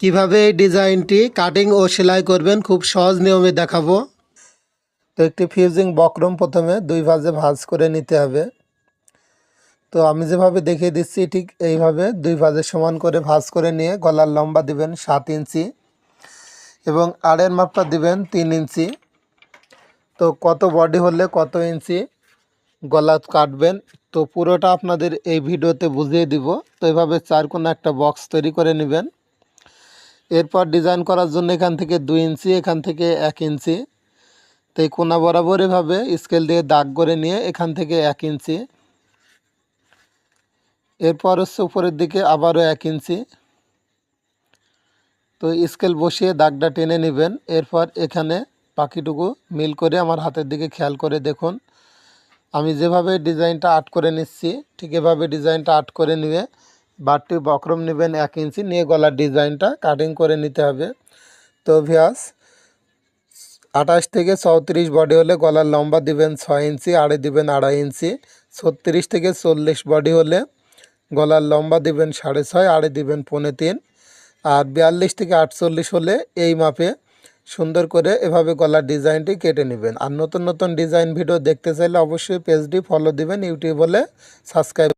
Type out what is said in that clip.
কীভাবে এই ডিজাইনটি কাটিং ও সেলাই করবেন খুব সহজ নিয়মে দেখাবো। তো একটি ফিউজিং বক্রম প্রথমে দুই ভাজে ভাজ করে নিতে হবে। তো আমি যেভাবে দেখিয়ে দিচ্ছি, ঠিক এইভাবে দুই ভাজে সমান করে ভাজ করে নিয়ে গলার লম্বা দিবেন সাত ইঞ্চি এবং আড়ের মাপটা দিবেন তিন ইঞ্চি। তো কত বডি হলে কত ইঞ্চি গলা কাটবেন, তো পুরোটা আপনাদের এই ভিডিওতে বুঝিয়ে দিব। তো এভাবে চার কোনো একটা বক্স তৈরি করে নেবেন। এরপর ডিজাইন করার জন্য এখান থেকে দুই ইঞ্চি, এখান থেকে এক ইঞ্চি। তো এই কোনা বরাবর এভাবে স্কেল দিয়ে দাগ করে নিয়ে এখান থেকে এক ইঞ্চি। এরপর হচ্ছে উপরের দিকে আবারও এক ইঞ্চি। তো স্কেল বসিয়ে দাগটা টেনে নেবেন। এরপর এখানে পাখিটুকু মিল করে আমার হাতের দিকে খেয়াল করে দেখুন। আমি যেভাবে ডিজাইনটা আর্ট করে নিচ্ছি, ঠিক এভাবে ডিজাইনটা আর্ট করে নিয়ে বারটি বক্রম নেবেন এক ইঞ্চি, নিয়ে গলার ডিজাইনটা কাটিং করে নিতে হবে। তো ভিয়াস আঠাশ থেকে চৌত্রিশ বডি হলে গলার লম্বা দিবেন ছয় ইঞ্চি, আড়ে দিবেন আড়াই ইঞ্চি, ছত্রিশ থেকে চল্লিশ বডি হলে গলার লম্বা দিবেন সাড়ে ছয়, আড়ে দিবেন পৌনে তিন। আর বিয়াল্লিশ থেকে আটচল্লিশ হলে এই মাপে সুন্দর করে এভাবে গলার ডিজাইনটি কেটে নেবেন। আর নতুন নতুন ডিজাইন ভিডিও দেখতে চাইলে অবশ্যই পেজটি ফলো দিবেন, ইউটিউব হলে সাবস্ক্রাইব